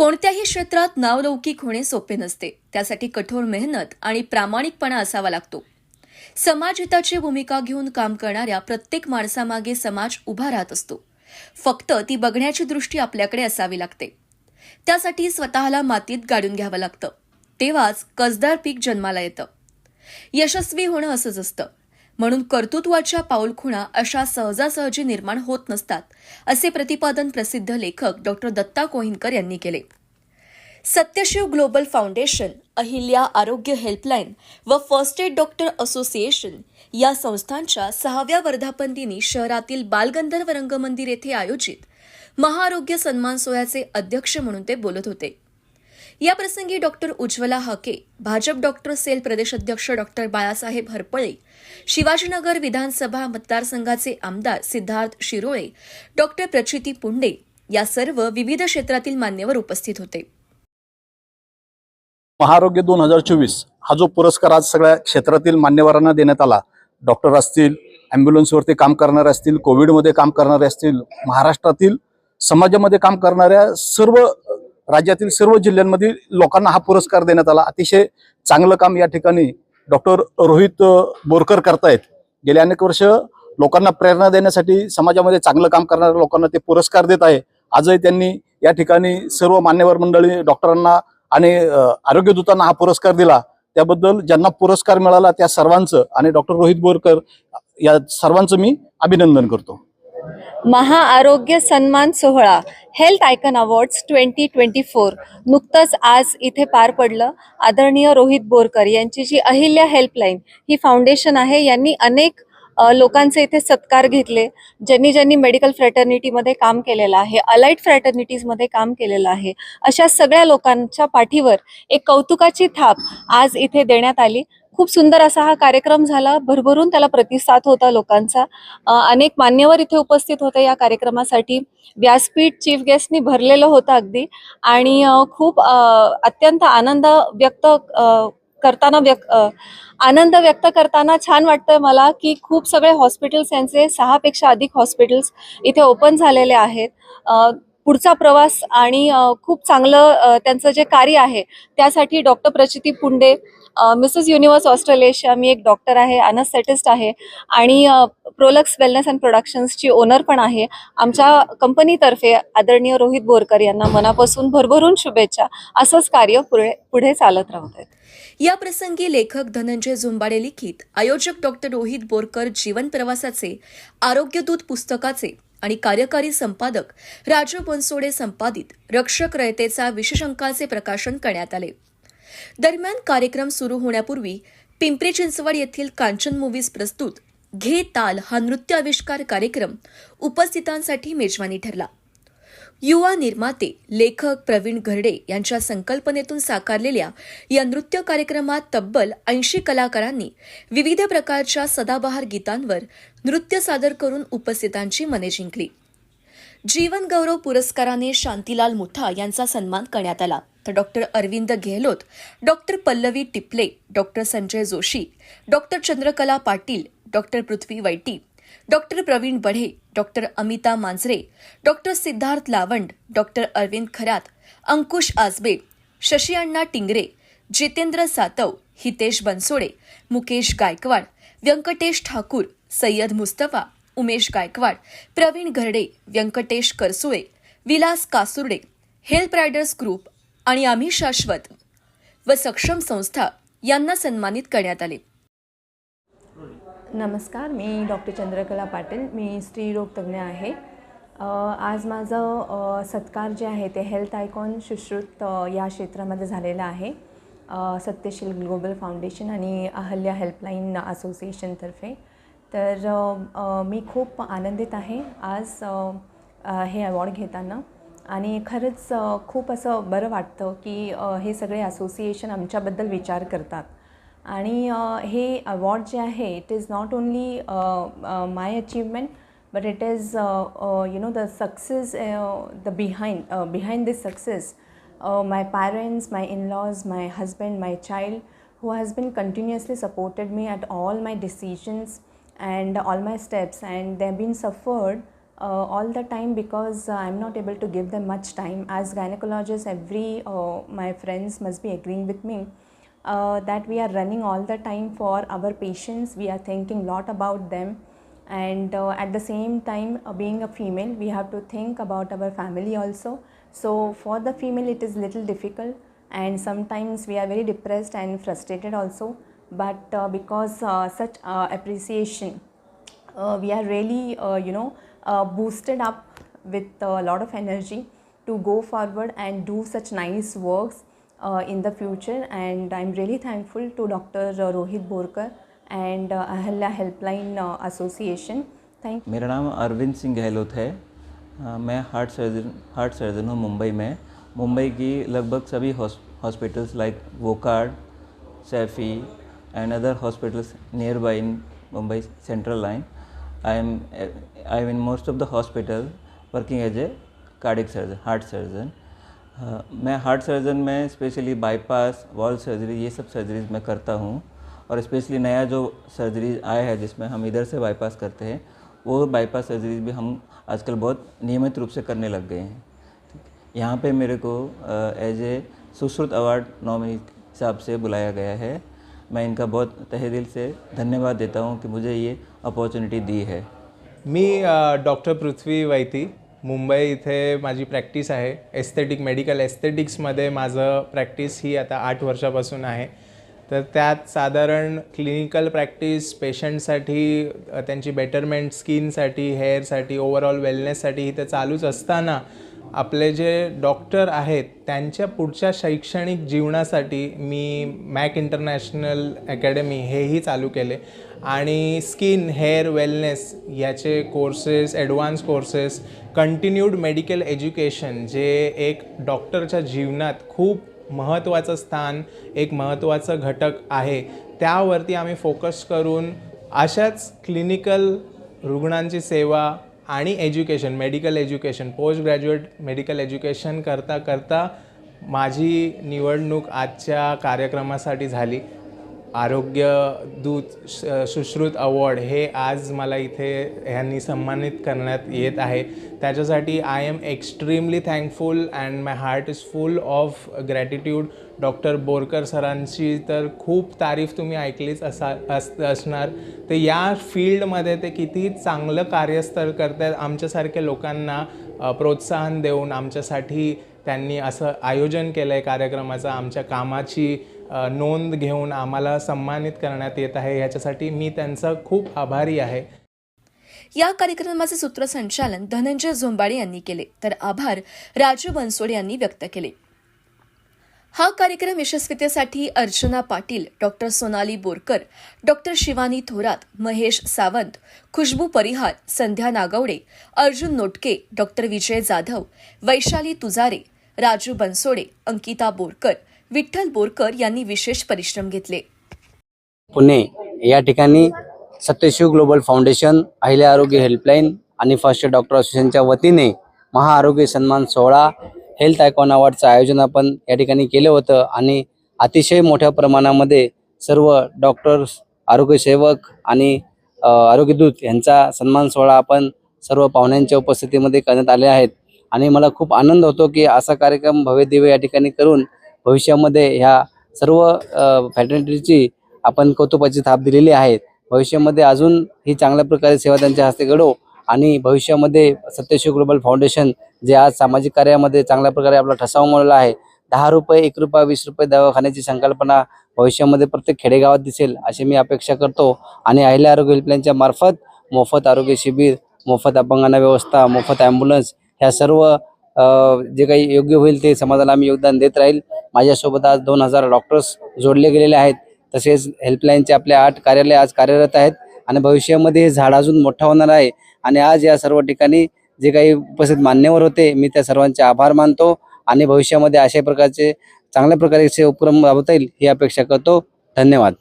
कोणत्याही क्षेत्रात नावलौकिक होणे सोपे नसते. त्यासाठी कठोर मेहनत आणि प्रामाणिकपणा असावा लागतो. समाजहिताची भूमिका घेऊन काम करणाऱ्या प्रत्येक माणसामागे समाज उभा राहत असतो. फक्त ती बघण्याची दृष्टी आपल्याकडे असावी लागते. त्यासाठी स्वतःला मातीत गाडून घ्यावं लागतं. तेव्हाच कसदार पीक जन्माला येतं. यशस्वी होणं असंच असतं. म्हणून कर्तृत्वाच्या पाऊलखुणा अशा सहजासहजी निर्माण होत नसतात असे प्रतिपादन प्रसिद्ध लेखक डॉक्टर दत्ता कोहिनकर यांनी केले. सत्यशिव ग्लोबल फाउंडेशन अहिल्या आरोग्य हेल्पलाईन व फर्स्ट एड डॉक्टर असोसिएशन या संस्थांच्या सहाव्या वर्धापनदिनी शहरातील बालगंधर्व रंगमंदिर येथे आयोजित महाआरोग्य सन्मान सोहळ्याचे अध्यक्ष म्हणून ते बोलत होते. याप्रसंगी doctor Ujjwala Hake Bhajap doctor cell प्रदेशाध्यक्ष डॉक्टर बाळासाहेब हरपळे शिवाजीनगर विधानसभा मतदारसंघाचे आमदार सिद्धार्थ शिरोळे डॉक्टर प्रचिती पुंडे या सर्व विविध क्षेत्रातील मान्यवर उपस्थित होते. महारोग्य दोन हजार चोवीस हा जो पुरस्कार आज सगळ्या क्षेत्रातील मान्यवरांना देण्यात आला डॉक्टर असतील ॲम्ब्युलन्सवरती काम करणारे असतील कोविडमध्ये काम करणारे असतील महाराष्ट्रातील समाजामध्ये काम करणाऱ्या सर्व राज्यातील सर्व जिल्ह्यांमधील लोकांना हा पुरस्कार देण्यात आला. अतिशय चांगलं काम या ठिकाणी डॉक्टर रोहित बोरकर करतायत. गेल्या अनेक वर्ष लोकांना प्रेरणा देण्यासाठी समाजामध्ये चांगलं काम करणाऱ्या लोकांना ते पुरस्कार देत आहे. आजही त्यांनी या ठिकाणी सर्व मान्यवर मंडळी डॉक्टरांना आणि आरोग्यदूतांना हा पुरस्कार दिला. त्याबद्दल ज्यांना पुरस्कार मिळाला त्या सर्वांचं आणि डॉक्टर रोहित बोरकर या सर्वांचं मी अभिनंदन करतो. महाआरोग्य सन्मान सोहळा health icon awards twenty twenty four. नुकतंच आज इथे पार पडलं आदरणीय रोहित बोरकर यांची जी अहिल्या हेल्पलाईन ही फाउंडेशन आहे. यांनी अनेक लोकांचे इथे सत्कार घेतले ज्यांनी ज्यांनी मेडिकल फ्रॅटर्निटीमध्ये काम केलेलं आहे अलाइट फ्रॅटर्निटीजमध्ये काम केलेलं आहे. अशा सगळ्या लोकांच्या पाठीवर एक कौतुकाची थाप आज इथे देण्यात आली. खूप सुंदर असा हा कार्यक्रम झाला. भरभरून त्याला प्रतिसाद होता लोकांचा. अनेक मान्यवर इथे उपस्थित होते या कार्यक्रमासाठी. व्यासपीठ चीफ गेस्टनी भरलेलं होतं अगदी. आणि खूप अत्यंत आनंद व्यक्त करताना व्यक्त आनंद व्यक्त करताना छान वाटतंय मला की खूप सगळे हॉस्पिटल्स यांचे सहापेक्षा अधिक हॉस्पिटल्स इथे ओपन झालेले आहेत. पुढचा प्रवास आणि खूप चांगलं त्यांचं जे कार्य आहे त्यासाठी doctor Prachiti Punde Mrs Universe Australia मी एक डॉक्टर आहे अनस्थेटिस्ट आहे आणि प्रोलक्स वेलनेस अँड प्रोडक्शन्सची ओनर पण आहे. आमच्या कंपनीतर्फे आदरणीय रोहित बोरकर यांना मनापासून भरभरून शुभेच्छा. असंच कार्य पुढे पुढे चालत राहत आहेत. या प्रसंगी लेखक धनंजय झुंबाडे लिखित आयोजक डॉक्टर रोहित बोरकर जीवन प्रवासाचे आरोग्यदूत पुस्तकाचे आणि कार्यकारी संपादक राजू बनसोडे संपादित रक्षक रयतेचा विशेषंकाचे प्रकाशन करण्यात आले. दरम्यान कार्यक्रम सुरू होण्यापूर्वी पिंपरी चिंचवड येथील कांचन मूव्हीज प्रस्तुत घे ताल हा नृत्य आविष्कार कार्यक्रम उपस्थितांसाठी मेजवानी ठरला. युवा निर्माते लेखक प्रवीण घरडे यांच्या संकल्पनेतून साकारलेल्या या नृत्य कार्यक्रमात तब्बल ऐंशी कलाकारांनी विविध प्रकारच्या सदाबहार गीतांवर नृत्य सादर करून उपस्थितांची मने जिंकली. जीवन गौरव पुरस्काराने शांतीलाल मुठा यांचा सन्मान करण्यात आला. तर doctor Arvind Gehlot doctor Pallavi Tiple doctor Sanjay Joshi doctor Chandrakala Patil doctor Prithvi Vaiti doctor Pravin Badhe doctor Amita Manjare doctor Siddharth Lavand doctor Arvind Kharat Ankush Ajabe Shashi Anna Tingre Jitendra Satav Hitesh Bansode Mukesh Gaikwad Venkatesh Thakur Sayyad Mustafa Umesh Gaikwad Pravin Gharde Venkatesh Karsule Vilas Kasurde help riders group आणि आम्ही शाश्वत व सक्षम संस्था यांना सन्मानित करण्यात आले. नमस्कार मी डॉक्टर चंद्रकला पाटील. मी स्त्रीरोग तज्ज्ञ आहे. आज माझं सत्कार जे आहे ते हेल्थ आयकॉन सुश्रुत या क्षेत्रामध्ये झालेलं आहे. सत्यशील ग्लोबल फाउंडेशन आणि अहल्या हेल्पलाईन असोसिएशनतर्फे तर मी खूप आनंदित आहे आज हे अवॉर्ड घेताना. आणि खरंच खूप असं बरं वाटतं की हे सगळे असोसिएशन आमच्याबद्दल विचार करतात. आणि हे अवॉर्ड जे आहे it is not only my achievement but it is you know the success the behind behind this success my parents my in-laws my husband my child who has been continuously supported me at all my decisions and all my steps and they been suffered all the time because uh, I'm not able to give them much time. As gynecologists, every uh, my friends must be agreeing with me uh, that we are running all the time for our patients. We are thinking lot about them, and uh, at the same time, uh, being a female, we have to think about our family also. So for the female, it is little difficult, and sometimes we are very depressed and frustrated also. But uh, because uh, such uh, appreciation uh, we are really uh, you know uh, boosted up with a lot of energy to go forward and do such nice works uh, in the future and i'm really thankful to dr rohit borkar and uh, ahalya helpline uh, association thank मेरा नाम अरविंद सिंह गहलोत है अ, मैं heart surgeon heart surgeon हूँ मुंबई में मुंबई की लगभग सभी hospitals like Wockhardt Saifee and other hospitals near by in Mumbai central line I am I am in most of the hospital working as a cardiac surgeon heart surgeon मैं heart surgeon में specially bypass valve surgery ये सब surgeries मैं करता हूँ। और specially नया जो सर्जरी आया है जिसमें हम इधर से बाईपास करते हैं, वो बाईपास सर्जरीज भी हम आजकल बहुत नियमित रूप से करने लग गए हैं। यहाँ पे मेरे को as a Sushruta award nominee हिसाब से बुलाया गया है। मैं इनका बहुत तहे दिल से धन्यवाद देता हूँ कि मुझे ये अपॉर्च्युनिटी दी है। मी डॉक्टर पृथ्वी वैती मुंबई इथे माझी प्रॅक्टिस आहे. एस्थेटिक मेडिकल एस्थेटिक्समध्ये माझं प्रॅक्टिस ही आता आठ वर्षापासून आहे. तर त्यात साधारण क्लिनिकल प्रॅक्टिस पेशंटसाठी त्यांची बेटरमेंट स्किनसाठी हेअरसाठी ओवरऑल वेलनेससाठी इथं चालूच असताना आपले जे डॉक्टर आहेत त्यांच्या पुढच्या शैक्षणिक जीवनासाठी मी मॅक इंटरनॅशनल अकॅडमी हेही चालू केले. आणि स्किन हेअर वेलनेस याचे courses advance courses continued medical education जे एक डॉक्टरच्या जीवनात खूप महत्त्वाचं स्थान एक महत्त्वाचं घटक आहे. त्यावरती आम्ही फोकस करून अशाच क्लिनिकल रुग्णांची सेवा आणि education medical education post graduate medical education करता करता माझी निवडणूक आजच्या कार्यक्रमासाठी झाली. आरोग्य दूत श- सुश्रुत अवॉर्ड हे आज मला इथे ह्यांनी सन्मानित करण्यात येत आहे. त्याच्यासाठी I am extremely thankful and my heart is full of gratitude doctor Borkar सरांची तर खूप तारीफ तुम्ही ऐकलीच असा अस असणार. तर या फील्डमध्ये ते किती चांगलं कार्यस्थळ करत आहेत आमच्यासारख्या लोकांना प्रोत्साहन देऊन आमच्यासाठी त्यांनी असं आयोजन केलं आहे कार्यक्रमाचं आमच्या कामाची नोंद घेऊन आम्हाला सन्मानित करण्यात येत आहे. याच्यासाठी मी त्यांचा खूप आभारी आहे. या कार्यक्रमाचे सूत्रसंचालन धनंजय झोंबाडे यांनी केले. तर आभार राजू बनसोडे यांनी व्यक्त केले. हा कार्यक्रम यशस्वीतेसाठी Archana Patil doctor Sonali Borkar doctor Shivani Thorat Mahesh Sawant Khushbu Parihar Sandhya Nagawade Arjun Notke doctor Vijay Jadhav Vaishali Tujare Raju Bansode Ankita Borkar Vitthal Borkar यांनी विशेष परिश्रम घेतले. पुणे या ठिकाणी सत्यशिव ग्लोबल फाउंडेशन अहिल्या आरोग्य हेल्पलाईन आणि फर्स्ट डॉक्टर असोसिएशनच्या वतीने महाआरोग्य सन्मान सोहळा हेल्थ आयकॉन अवॉर्डचं आयोजन आपण या ठिकाणी केलं होतं आणि अतिशय मोठ्या प्रमाणामध्ये सर्व डॉक्टर्स आरोग्यसेवक आणि आरोग्यदूत यांचा सन्मान सोहळा आपण सर्व पाहुण्यांच्या उपस्थितीमध्ये करण्यात आले आहेत. आणि मला खूप आनंद होतो की असा कार्यक्रम भव्य दिव्य या ठिकाणी करून भविष्यामध्ये ह्या सर्व फॅटर्निटीची आपण कौतुकाची थाप दिलेली आहे. भविष्यामध्ये अजून ही चांगल्या प्रकारे सेवा त्यांच्या हस्ते घडो आणि भविष्यामध्ये सत्यशिव ग्लोबल फाउंडेशन जे आज सामाजिक कार्यामध्ये चांगल्या प्रकारे आपला ठसा उमटवला आहे दहा रुपये एक रुपया वीस रुपये दवाखान्याची संकल्पना भविष्यामध्ये प्रत्येक खेडेगावात दिसेल अशी मी अपेक्षा करतो. आणि अहिल्या आरोग्य हेल्पलाईनच्या मार्फत मोफत आरोग्य शिबिर मोफत अपंगांना व्यवस्था मोफत ॲम्ब्युलन्स ह्या सर्व जे काही योग्य होईल ते समाजाला आम्ही योगदान देत राहील. माझ्यासोबत आज दोन हजार डॉक्टर्स जोडले गेलेले आहेत. तसेच हेल्पलाईनचे आपले आठ कार्यालय आज कार्यरत आहेत. आणि भविष्यामध्ये हे झाड अजून मोठा होणार आहे. आणि आज या सर्व ठिकाणी जे काही उपस्थित मान्यवर होते मी त्या सर्वांचे आभार मानतो. आणि भविष्यामध्ये अशा प्रकारचे चांगल्या प्रकारचे उपक्रम राबवता येईल ही अपेक्षा करतो. धन्यवाद.